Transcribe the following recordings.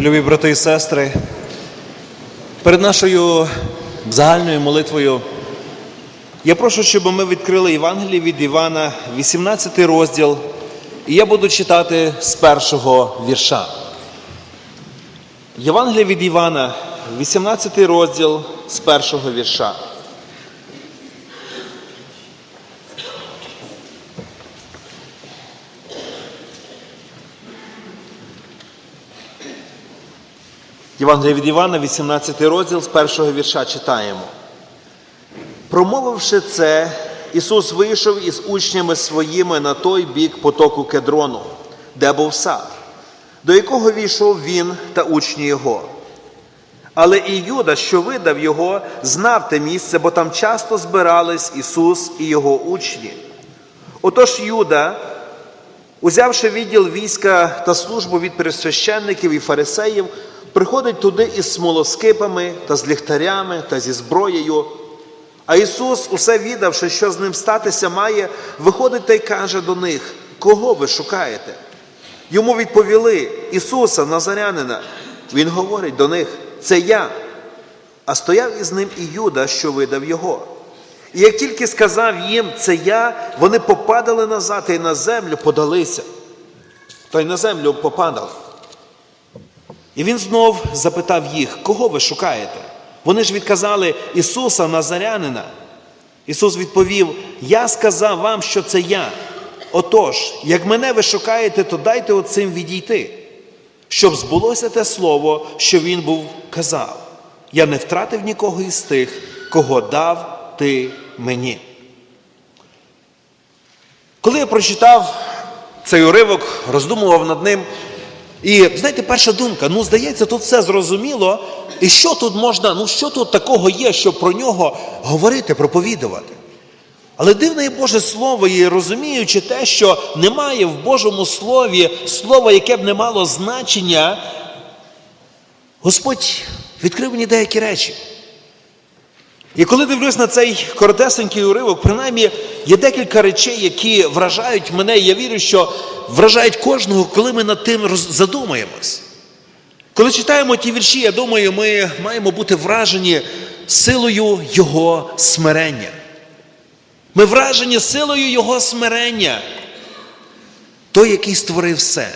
Любі брати і сестри, перед нашою загальною молитвою я прошу, щоб ми відкрили Євангеліє від Івана, 18 розділ, і я буду читати з першого вірша. Євангеліє від Івана, 18 розділ з першого вірша. Євангелія від Івана, 18 розділ з першого вірша читаємо. Промовивши це, Ісус вийшов із учнями своїми на той бік потоку Кедрону, де був сад, до якого війшов він та учні його. Але і Юда, що видав його, знав те місце, бо там часто збирались Ісус і його учні. Отож Юда, узявши відділ війська та службу від пересвященників і фарисеїв, приходить туди із смолоскипами та з ліхтарями та зі зброєю. А Ісус, усе відавши, що з ним статися має, виходить та й каже до них: Кого ви шукаєте? Йому відповіли Ісуса, Назарянина. Він говорить до них: Це я. А стояв із ним і Юда, що видав його. І як тільки сказав їм це я, вони попадали назад і на землю подалися. Та й на землю попадали. І він знов запитав їх, кого ви шукаєте? Вони ж відказали Ісуса Назарянина. Ісус відповів: Я сказав вам, що це я. Отож, як мене ви шукаєте, то дайте оцим відійти, щоб збулося те слово, що він був казав. Я не втратив нікого із тих, кого дав ти мені. Коли я прочитав цей уривок, роздумував над ним, і знаєте, перша думка, ну здається, тут все зрозуміло. І що тут можна, ну що тут такого є, щоб про нього говорити, проповідувати? Але дивне є Боже Слово, і розуміючи те, що немає в Божому Слові слова, яке б не мало значення, Господь відкрив мені деякі речі. І коли дивлюсь на цей коротесенький уривок, принаймні є декілька речей, які вражають мене, і я вірю, що вражають кожного, коли ми над тим задумаємось. Коли читаємо ті вірші, я думаю, ми маємо бути вражені силою Його смирення. Ми вражені силою Його смирення. Той, який створив все,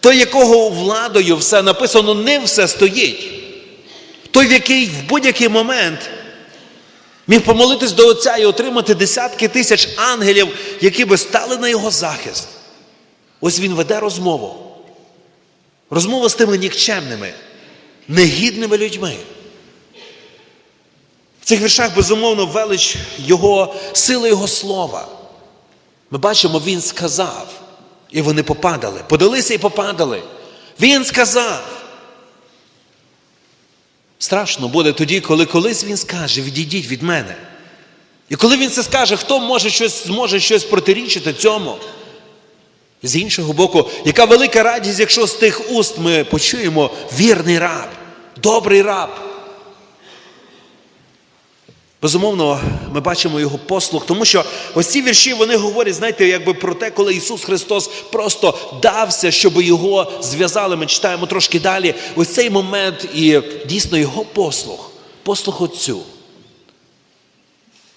той, якого владою все написано, ним все стоїть. Той, в який в будь-який момент міг помолитись до Отця і отримати десятки тисяч ангелів, які би стали на його захист. Ось він веде розмову. Розмову з тими нікчемними, негідними людьми. В цих віршах, безумовно, велич Його, сили Його слова. Ми бачимо, Він сказав, і вони попадали, подалися і попадали. Він сказав. Страшно буде тоді, коли колись він скаже, відійдіть від мене. І коли він це скаже, хто може щось, зможе щось протирічити цьому? З іншого боку, яка велика радість, якщо з тих уст ми почуємо вірний раб, добрий раб. Безумовно, ми бачимо його послух, тому що ось ці вірші вони говорять, знаєте, якби про те, коли Ісус Христос просто дався, щоб його зв'язали. Ми читаємо трошки далі. Ось цей момент і дійсно його послух, послух Отцю.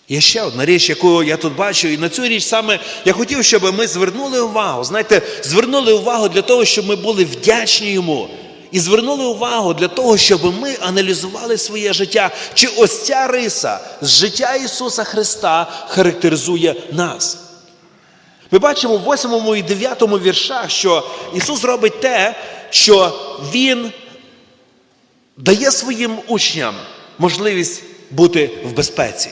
Є ще одна річ, яку я тут бачу, і на цю річ саме я хотів, щоб ми звернули увагу. Знаєте, звернули увагу для того, щоб ми були вдячні йому. І звернули увагу для того, щоб ми аналізували своє життя. Чи ось ця риса з життя Ісуса Христа характеризує нас? Ми бачимо в 8 і 9 віршах, що Ісус робить те, що Він дає своїм учням можливість бути в безпеці.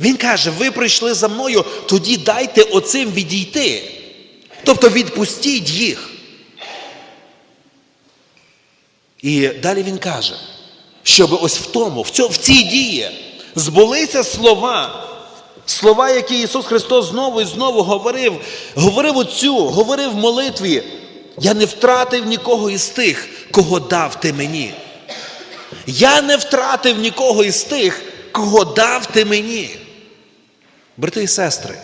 Він каже: ви прийшли за мною, тоді дайте оцим відійти. Тобто відпустіть їх. І далі він каже, щоб ось в тому, в, цьому, в цій дії збулися слова, слова, які Ісус Христос знову і знову говорив, говорив оцю, говорив в молитві. Я не втратив нікого із тих, кого дав ти мені. Я не втратив нікого із тих, кого дав ти мені. Брати і сестри,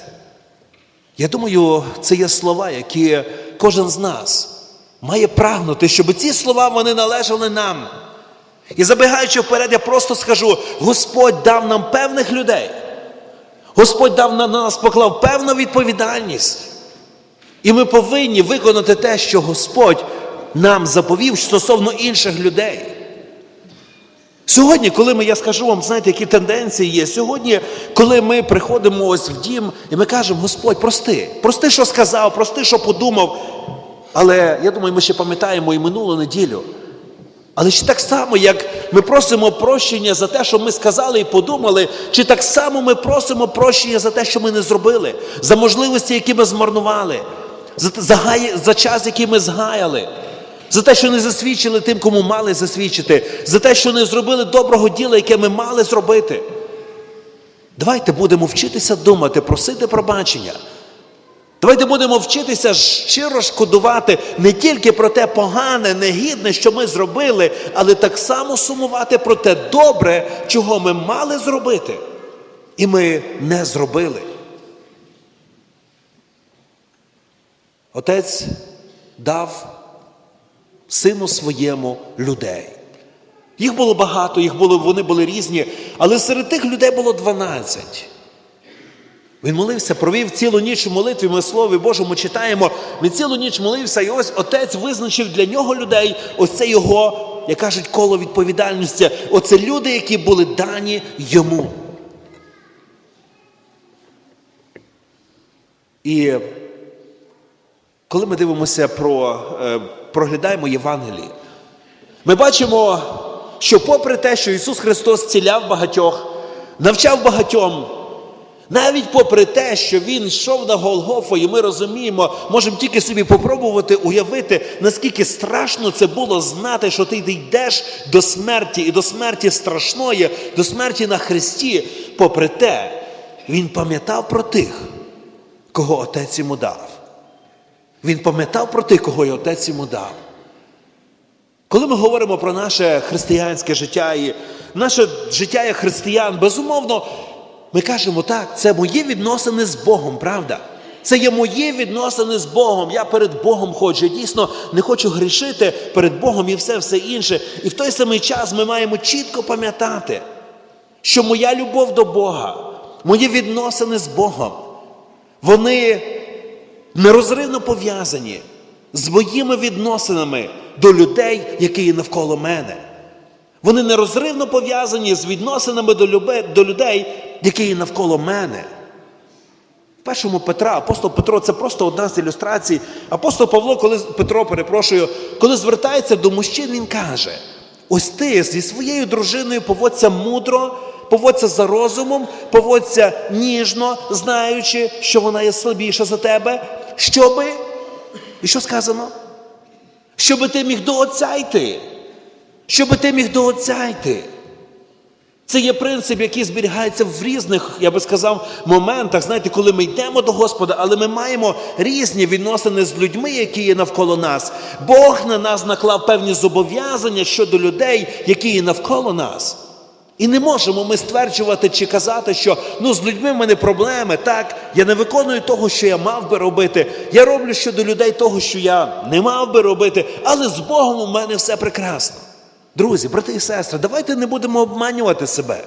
я думаю, це є слова, які кожен з нас має прагнути, щоб ці слова вони належали нам. І забігаючи вперед, я просто скажу: Господь дав нам певних людей. Господь дав на нас поклав певну відповідальність. І ми повинні виконати те, що Господь нам заповів стосовно інших людей. Сьогодні, коли ми, я скажу вам, знаєте, які тенденції є. Сьогодні, коли ми приходимо ось в дім і ми кажемо, Господь, прости, прости, що сказав, прости, що подумав. Але я думаю, ми ще пам'ятаємо і минулу неділю. Але чи так само, як ми просимо прощення за те, що ми сказали і подумали, чи так само ми просимо прощення за те, що ми не зробили, за можливості, які ми змарнували, за, за, гай- за час, який ми згаяли, за те, що не засвідчили тим, кому мали засвідчити, за те, що не зробили доброго діла, яке ми мали зробити. Давайте будемо вчитися думати, просити пробачення. Давайте будемо вчитися щиро шкодувати не тільки про те погане, негідне, що ми зробили, але так само сумувати про те добре, чого ми мали зробити, і ми не зробили. Отець дав сину своєму людей. Їх було багато, їх було, вони були різні, але серед тих людей було 12. Він молився, провів цілу ніч у молитві, ми Слові Божому читаємо. Він цілу ніч молився, і ось отець визначив для нього людей, ось це його, як кажуть, коло відповідальності. Оце люди, які були дані йому. І коли ми дивимося про, е, проглядаємо Євангеліє, ми бачимо, що попри те, що Ісус Христос ціляв багатьох, навчав багатьом, навіть попри те, що Він йшов на Голгофу, і ми розуміємо, можемо тільки собі попробувати уявити, наскільки страшно це було знати, що ти йдеш до смерті, і до смерті страшної, до смерті на Христі. Попри те, Він пам'ятав про тих, кого Отець йому дав. Він пам'ятав про тих, кого й Отець йому дав. Коли ми говоримо про наше християнське життя і наше життя як християн, безумовно, ми кажемо так, це мої відносини з Богом, правда? Це є мої відносини з Богом. Я перед Богом ходжу. Я дійсно не хочу грішити перед Богом і все все інше. І в той самий час ми маємо чітко пам'ятати, що моя любов до Бога, мої відносини з Богом, вони нерозривно пов'язані з моїми відносинами до людей, які є навколо мене. Вони нерозривно пов'язані з відносинами до людей, які є навколо мене. В першому Петра, апостол Петро, це просто одна з ілюстрацій. Апостол Павло, коли Петро, перепрошую, коли звертається до мужчин, він каже: ось ти зі своєю дружиною поводься мудро, поводься за розумом, поводься ніжно, знаючи, що вона є слабіша за тебе, щоби, і що сказано? Щоби ти міг до Отця йти. Щоби ти міг до Отця йти. Це є принцип, який зберігається в різних, я би сказав, моментах, знаєте, коли ми йдемо до Господа, але ми маємо різні відносини з людьми, які є навколо нас. Бог на нас наклав певні зобов'язання щодо людей, які є навколо нас. І не можемо ми стверджувати чи казати, що ну з людьми в мене проблеми, так, я не виконую того, що я мав би робити. Я роблю щодо людей того, що я не мав би робити, але з Богом у мене все прекрасно. Друзі, брати і сестри, давайте не будемо обманювати себе.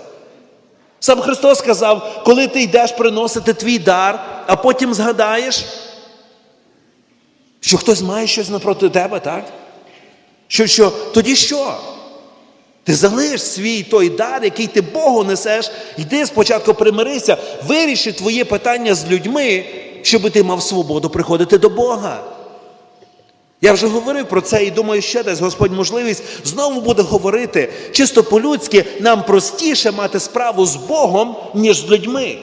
Сам Христос сказав, коли ти йдеш приносити твій дар, а потім згадаєш, що хтось має щось напроти тебе, так? Що, що, тоді що? Ти залиш свій той дар, який ти Богу несеш, йди спочатку примирися, виріши твоє питання з людьми, щоб ти мав свободу приходити до Бога. Я вже говорив про це і думаю, ще десь Господь можливість знову буде говорити. Чисто по-людськи нам простіше мати справу з Богом, ніж з людьми.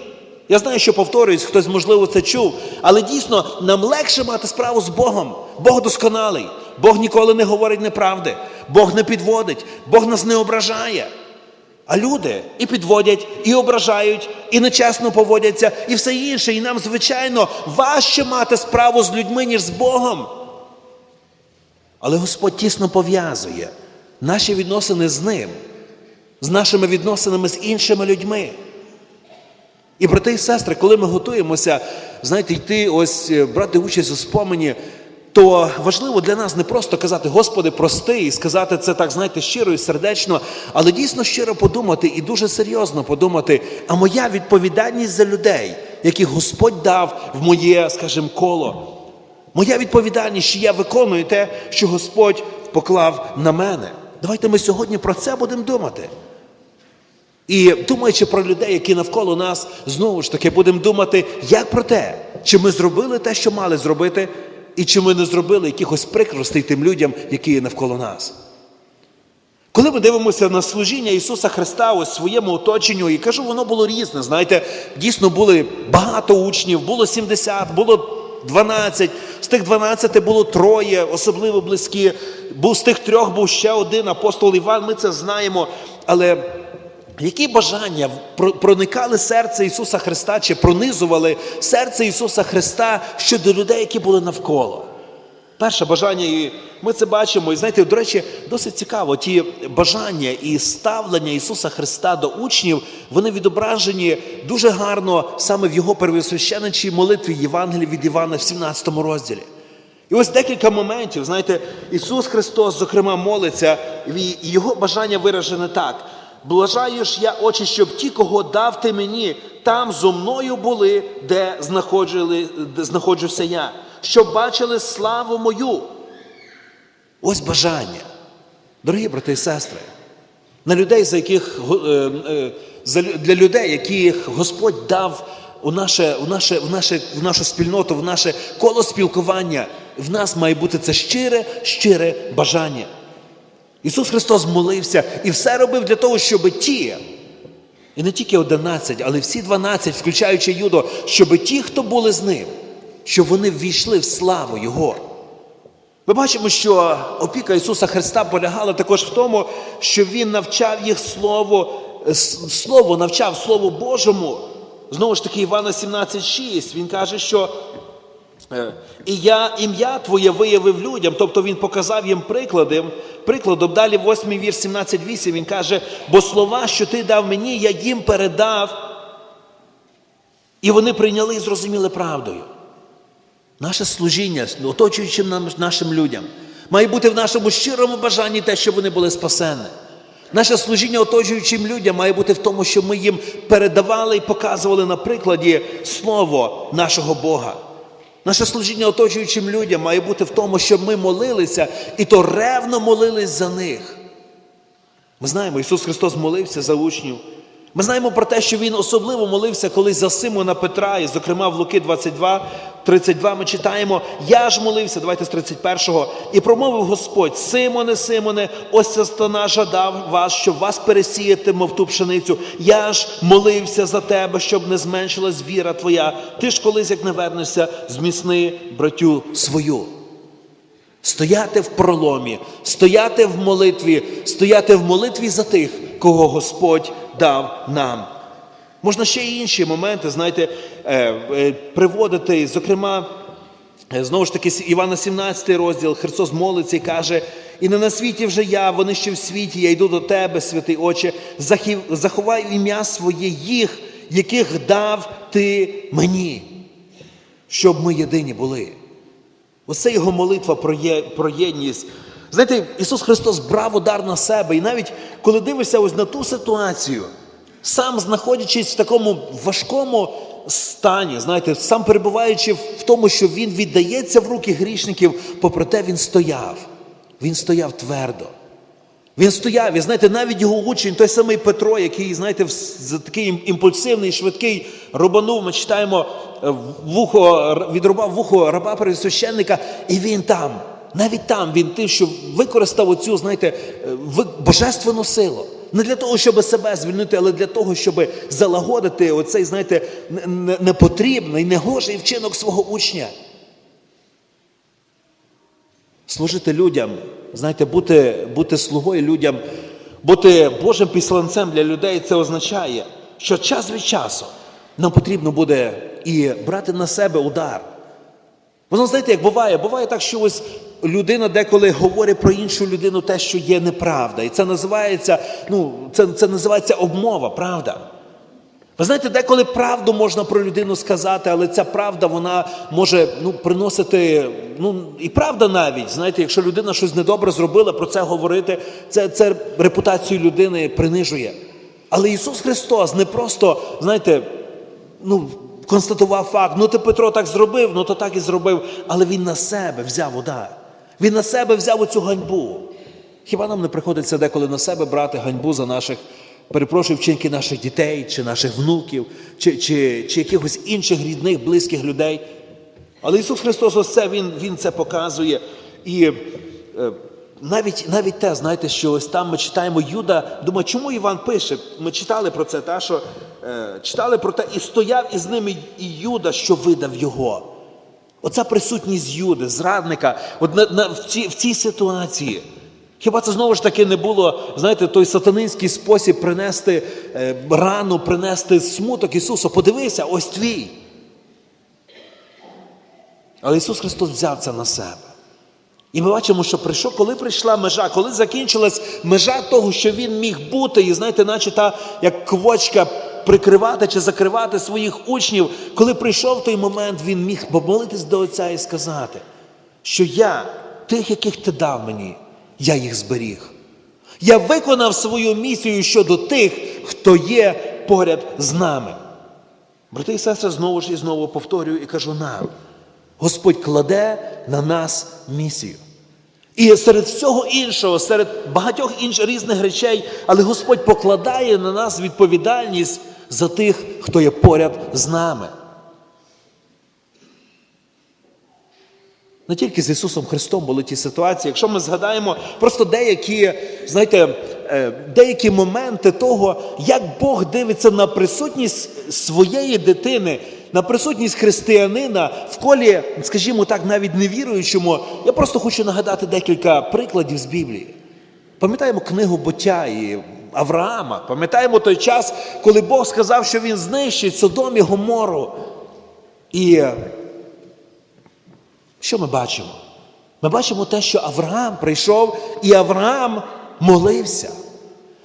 Я знаю, що повторююсь, хтось, можливо, це чув, але дійсно нам легше мати справу з Богом. Бог досконалий, Бог ніколи не говорить неправди, Бог не підводить, Бог нас не ображає. А люди і підводять, і ображають, і нечесно поводяться, і все інше. І нам, звичайно, важче мати справу з людьми, ніж з Богом. Але Господь тісно пов'язує наші відносини з Ним, з нашими відносинами з іншими людьми. І брати і сестри, коли ми готуємося, знаєте, йти ось брати участь у спомені, то важливо для нас не просто казати, Господи, прости, і сказати це так, знаєте, щиро і сердечно, але дійсно щиро подумати і дуже серйозно подумати, а моя відповідальність за людей, яких Господь дав в моє, скажімо, коло. Моя відповідальність, що я виконую те, що Господь поклав на мене. Давайте ми сьогодні про це будемо думати. І думаючи про людей, які навколо нас, знову ж таки будемо думати, як про те, чи ми зробили те, що мали зробити, і чи ми не зробили якихось прикростей тим людям, які є навколо нас. Коли ми дивимося на служіння Ісуса Христа у своєму оточенню, і кажу, воно було різне. Знаєте, дійсно були багато учнів, було 70, було 12, з тих 12 було троє, особливо близькі. Був з тих трьох був ще один апостол Іван, ми це знаємо. Але які бажання проникали серце Ісуса Христа чи пронизували серце Ісуса Христа щодо людей, які були навколо? Перше бажання, і ми це бачимо. І знаєте, до речі, досить цікаво, ті бажання і ставлення Ісуса Христа до учнів, вони відображені дуже гарно саме в його первосвященичій молитві Євангелії від Івана в 17 розділі. І ось декілька моментів, знаєте, Ісус Христос, зокрема, молиться, і його бажання виражене так. Блажаю ж я очі, щоб ті, кого дав ти мені, там зо мною були, де, знаходжуся я, щоб бачили славу мою. Ось бажання. Дорогі брати і сестри, на людей, за яких, е, е, для людей, яких Господь дав у, наше, у, наше, в, наше, в нашу спільноту, в наше коло спілкування, в нас має бути це щире, щире бажання. Ісус Христос молився і все робив для того, щоб ті, і не тільки 11, але всі 12, включаючи Юдо, щоб ті, хто були з ним, щоб вони ввійшли в славу Його. Ми бачимо, що опіка Ісуса Христа полягала також в тому, що Він навчав їх Слово, Слово навчав Слову Божому. Знову ж таки, Івана 17,6, він каже, що е, і я ім'я Твоє виявив людям, тобто Він показав їм прикладом. Прикладом далі 8 вірш 17,8 він каже, бо слова, що ти дав мені, я їм передав, і вони прийняли і зрозуміли правдою. Наше служіння оточуючим нам нашим людям має бути в нашому щирому бажанні те, щоб вони були спасені. Наше служіння оточуючим людям має бути в тому, що ми їм передавали і показували на прикладі Слово нашого Бога. Наше служіння оточуючим людям має бути в тому, щоб ми молилися і то ревно молились за них. Ми знаємо, Ісус Христос молився за учнів. Ми знаємо про те, що Він особливо молився колись за Симона Петра, і, зокрема, в Луки 22, 32 ми читаємо, я ж молився, давайте з 31-го, і промовив Господь, Симоне, Симоне, ось сатана жадав вас, щоб вас пересіяти, мов ту пшеницю. Я ж молився за тебе, щоб не зменшилась віра твоя. Ти ж колись, як не вернешся, зміцни братю свою. Стояти в проломі, стояти в молитві, стояти в молитві за тих, кого Господь дав нам. Можна ще й інші моменти, знаєте, е, е, приводити, зокрема, е, знову ж таки, Івана 17 розділ, Христос молиться і каже, і не на світі вже я, вони ще в світі, я йду до тебе, святий Отче, заховай ім'я своє їх, яких дав ти мені, щоб ми єдині були. Оце його молитва про, є, про єдність. Знаєте, Ісус Христос брав удар на себе. І навіть коли дивишся ось на ту ситуацію, сам знаходячись в такому важкому стані, знаєте, сам перебуваючи в тому, що Він віддається в руки грішників, попри те він стояв. Він стояв твердо. Він стояв, і знаєте, навіть його учень, той самий Петро, який, знаєте, такий імпульсивний, швидкий, рубанув, ми читаємо, е, вухо, відрубав вухо раба первосвященника, і він там, навіть там, він тим, що використав оцю, знаєте, е, божественну силу. Не для того, щоб себе звільнити, але для того, щоб залагодити оцей, знаєте, не- не- непотрібний, негожий вчинок свого учня. Служити людям, знаєте, бути, бути слугою людям, бути Божим післанцем для людей, це означає, що час від часу нам потрібно буде і брати на себе удар. Воно, знаєте, як буває, буває так, що ось людина деколи говорить про іншу людину те, що є неправда. І це називається, ну, це, це називається обмова, правда? Ви знаєте, деколи правду можна про людину сказати, але ця правда вона може ну, приносити, ну і правда навіть. Знаєте, якщо людина щось недобре зробила, про це говорити, це, це репутацію людини принижує. Але Ісус Христос не просто, знаєте, ну, констатував факт, ну ти Петро так зробив, ну то так і зробив. Але Він на себе взяв удар. Він на себе взяв оцю ганьбу. Хіба нам не приходиться деколи на себе брати ганьбу за наших, перепрошую, вчинки наших дітей, чи наших внуків, чи, чи, чи якихось інших рідних, близьких людей? Але Ісус Христос ось це Він, Він це показує. І е, навіть, навіть те, знаєте, що ось там ми читаємо Юда. Думаю, чому Іван пише? Ми читали про це, та, що е, читали про те, і стояв із ними і Юда, що видав його. Оця присутність Юди, зрадника, от на, на, в, цій, в цій ситуації. Хіба це знову ж таки не було, знаєте, той сатанинський спосіб принести е, рану, принести смуток Ісусу? Подивися, ось твій. Але Ісус Христос взяв це на себе. І ми бачимо, що прийшов, коли прийшла межа, коли закінчилась межа того, що він міг бути, і знаєте, наче та як квочка прикривати чи закривати своїх учнів, коли прийшов той момент, він міг помолитись до Отця і сказати, що я, тих, яких ти дав мені, я їх зберіг. Я виконав свою місію щодо тих, хто є поряд з нами. Брати і сестри, знову ж і знову повторюю і кажу нам. Господь кладе на нас місію. І серед всього іншого, серед багатьох інших різних речей, але Господь покладає на нас відповідальність за тих, хто є поряд з нами. Не тільки з Ісусом Христом були ті ситуації. Якщо ми згадаємо просто деякі, знаєте, е, деякі моменти того, як Бог дивиться на присутність своєї дитини, на присутність християнина в колі, скажімо так, навіть невіруючому, я просто хочу нагадати декілька прикладів з Біблії. Пам'ятаємо книгу буття і Авраама, пам'ятаємо той час, коли Бог сказав, що він знищить Содом і Гомору. І що ми бачимо? Ми бачимо те, що Авраам прийшов, і Авраам молився.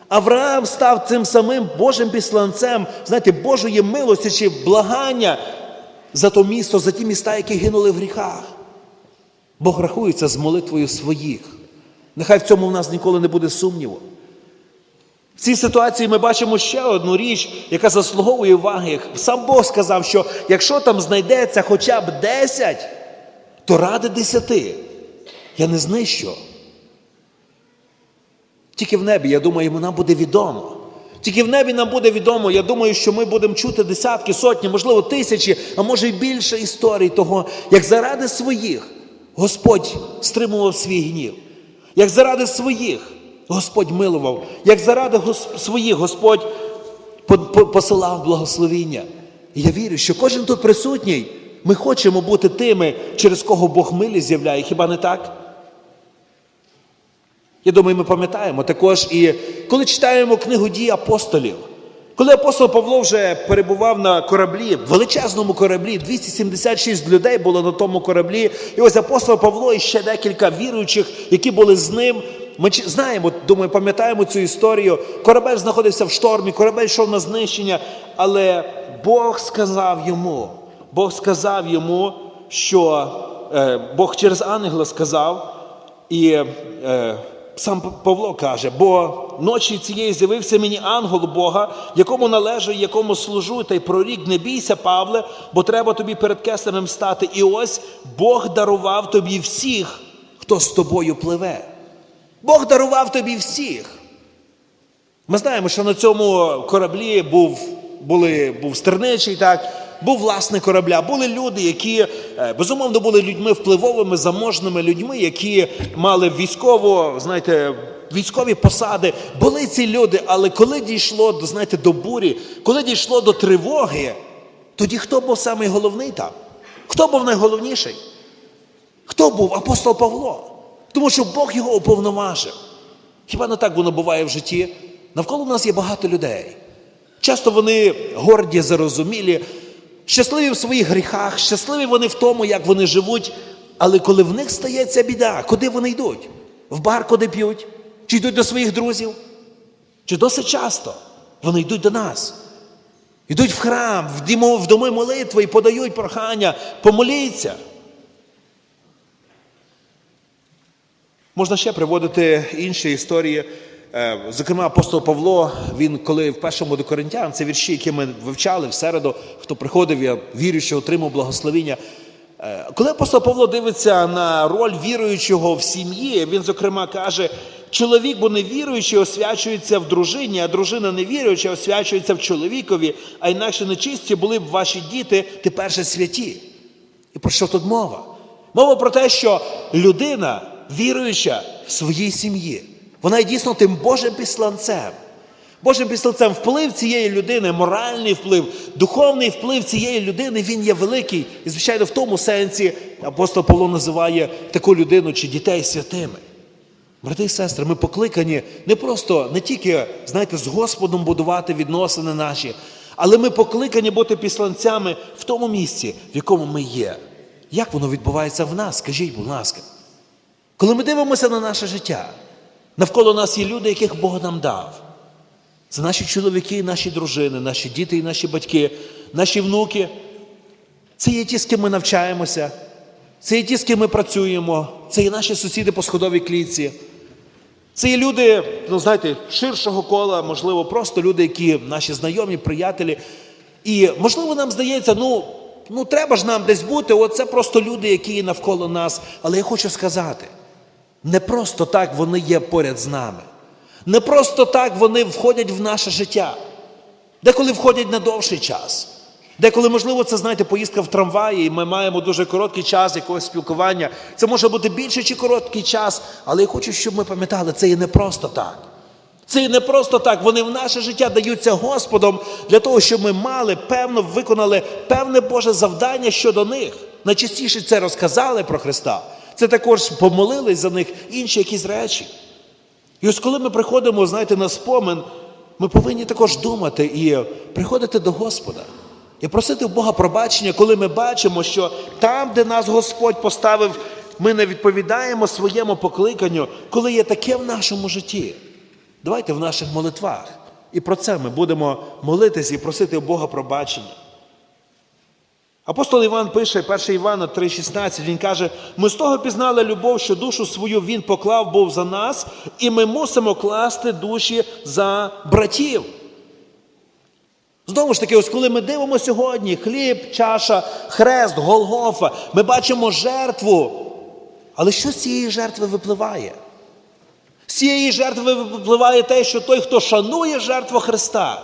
Авраам став цим самим Божим післанцем, знаєте, Божої милості чи благання за то місто, за ті міста, які гинули в гріхах. Бог рахується з молитвою своїх. Нехай в цьому в нас ніколи не буде сумніву. В цій ситуації ми бачимо ще одну річ, яка заслуговує уваги. Сам Бог сказав, що якщо там знайдеться хоча б 10, то ради десяти я не знищу. Тільки в небі, я думаю, нам буде відомо. Тільки в небі нам буде відомо, я думаю, що ми будемо чути десятки, сотні, можливо, тисячі, а може й більше історій того, як заради своїх Господь стримував свій гнів, як заради своїх Господь милував, як заради гос- своїх Господь по- по- посилав благословіння. І я вірю, що кожен тут присутній, ми хочемо бути тими, через кого Бог милість з'являє, хіба не так? Я думаю, ми пам'ятаємо також і коли читаємо книгу дій апостолів, коли апостол Павло вже перебував на кораблі, величезному кораблі, 276 людей було на тому кораблі, і ось апостол Павло і ще декілька віруючих, які були з ним. Ми знаємо, думаю, пам'ятаємо цю історію. Корабель знаходився в штормі, корабель йшов на знищення, але Бог сказав йому, Бог сказав йому, що е, Бог через ангела сказав, і е, сам Павло каже, бо ночі цієї з'явився мені ангел Бога, якому належу якому служу, та й прорік, не бійся, Павле, бо треба тобі перед кесарем стати. І ось Бог дарував тобі всіх, хто з тобою пливе. Бог дарував тобі всіх. Ми знаємо, що на цьому кораблі був, були, був стерничий, так, був власник корабля, були люди, які е, безумовно були людьми впливовими, заможними людьми, які мали військово, знаєте, військові посади. Були ці люди, але коли дійшло до, знаєте, до бурі, коли дійшло до тривоги, тоді хто був самий головний там? Хто був найголовніший? Хто був апостол Павло? Тому що Бог його уповноважив. Хіба не так воно буває в житті? Навколо нас є багато людей. Часто вони горді, зарозумілі, щасливі в своїх гріхах, щасливі вони в тому, як вони живуть. Але коли в них стається біда, куди вони йдуть? В бар, куди п'ють? Чи йдуть до своїх друзів? Чи досить часто вони йдуть до нас? Йдуть в храм, в доми молитви і подають прохання, помоліться. Можна ще приводити інші історії. Е, Зокрема, апостол Павло, він коли в першому до Коринтян, це вірші, які ми вивчали в середу, хто приходив, я вірю, що отримав благословіння. Е, Коли апостол Павло дивиться на роль віруючого в сім'ї, він, зокрема, каже: чоловік, бо невіруючий, освячується в дружині, а дружина невіруюча освячується в чоловікові, а інакше нечисті були б ваші діти тепер же святі. І про що тут мова? Мова про те, що людина, віруюча в своїй сім'ї, вона є дійсно тим Божим післанцем. Божим післанцем вплив цієї людини, моральний вплив, духовний вплив цієї людини, він є великий. І, звичайно, в тому сенсі апостол Павло називає таку людину чи дітей святими. Брати і сестри, ми покликані не просто, не тільки, знаєте, з Господом будувати відносини наші, але ми покликані бути післанцями в тому місці, в якому ми є. Як воно відбувається в нас? Скажіть, будь ласка. Коли ми дивимося на наше життя, навколо нас є люди, яких Бог нам дав. Це наші чоловіки, наші дружини, наші діти і наші батьки, наші внуки. Це є ті, з ким ми навчаємося, це є ті, з ким ми працюємо, це є наші сусіди по сходовій клітці. Це є люди, ну знаєте, ширшого кола, можливо, просто люди, які наші знайомі, приятелі. І можливо, нам здається, ну, ну треба ж нам десь бути, от це просто люди, які навколо нас. Але я хочу сказати, не просто так вони є поряд з нами. Не просто так вони входять в наше життя. Деколи входять на довший час. Деколи, можливо, це, знаєте, поїздка в трамваї, і ми маємо дуже короткий час якогось спілкування. Це може бути більший чи короткий час, але я хочу, щоб ми пам'ятали, це є не просто так. Це є не просто так. Вони в наше життя даються Господом для того, щоб ми мали, певно, виконали певне Боже завдання щодо них. Найчастіше це розказали про Христа. Це також помолились за них інші якісь речі. І ось коли ми приходимо, знаєте, на спомин, ми повинні також думати і приходити до Господа. І просити в Бога пробачення, коли ми бачимо, що там, де нас Господь поставив, ми не відповідаємо своєму покликанню, коли є таке в нашому житті. Давайте в наших молитвах. І про це ми будемо молитись і просити у Бога пробачення. Апостол Іван пише, 1 Івана 3,16, він каже: ми з того пізнали любов, що душу свою він поклав був за нас, і ми мусимо класти душі за братів. Знову ж таки, ось коли ми дивимося сьогодні хліб, чаша, хрест, Голгофа, ми бачимо жертву. Але що з цієї жертви випливає? З цієї жертви випливає те, що той, хто шанує жертву Христа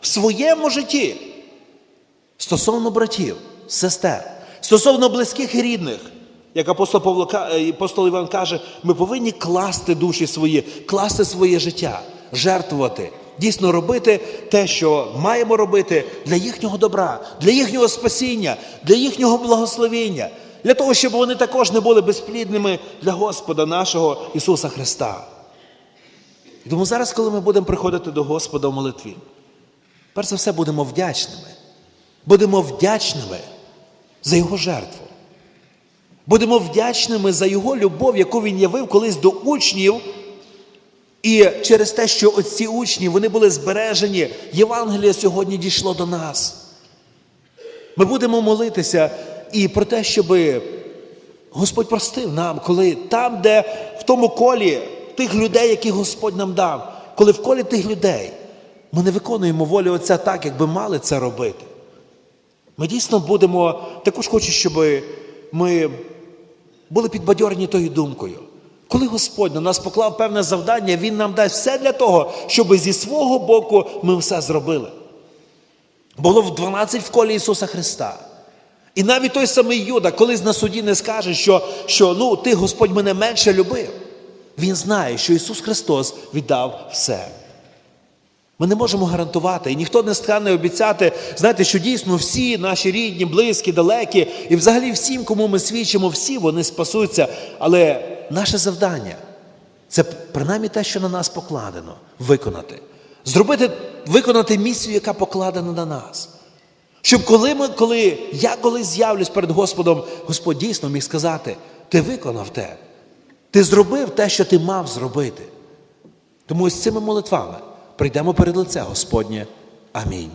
в своєму житті, стосовно братів, сестер, стосовно близьких і рідних, як апостол, Павло, е, апостол Іван каже, ми повинні класти душі свої, класти своє життя, жертвувати, дійсно робити те, що маємо робити для їхнього добра, для їхнього спасіння, для їхнього благословення, для того, щоб вони також не були безплідними для Господа нашого Ісуса Христа. І тому зараз, коли ми будемо приходити до Господа в молитві, перш за все будемо вдячними. Будемо вдячними за Його жертву. Будемо вдячними за Його любов, яку Він явив колись до учнів. І через те, що оці учні вони були збережені, Євангеліє сьогодні дійшло до нас. Ми будемо молитися і про те, щоб Господь простив нам, коли там, де в тому колі тих людей, яких Господь нам дав, коли в колі тих людей ми не виконуємо волю Отця так, як би мали це робити. Ми дійсно будемо, також хочу, щоб ми були підбадьорені тою думкою. Коли Господь на нас поклав певне завдання, Він нам дасть все для того, щоб зі свого боку ми все зробили. Було в 12 в колі Ісуса Христа. І навіть той самий Юда, колись на суді не скаже, що, що ну, ти, Господь, мене менше любив. Він знає, що Ісус Христос віддав все. Ми не можемо гарантувати, і ніхто не стане обіцяти, знаєте, що дійсно всі наші рідні, близькі, далекі, і взагалі всім, кому ми свідчимо, всі вони спасуться. Але наше завдання це принаймні те, що на нас покладено, виконати. Зробити, виконати місію, яка покладена на нас. Щоб коли ми, коли я колись з'явлюсь перед Господом, Господь дійсно міг сказати: ти виконав те, ти зробив те, що ти мав зробити. Тому з цими молитвами прийдемо перед лице Господнє. Амінь.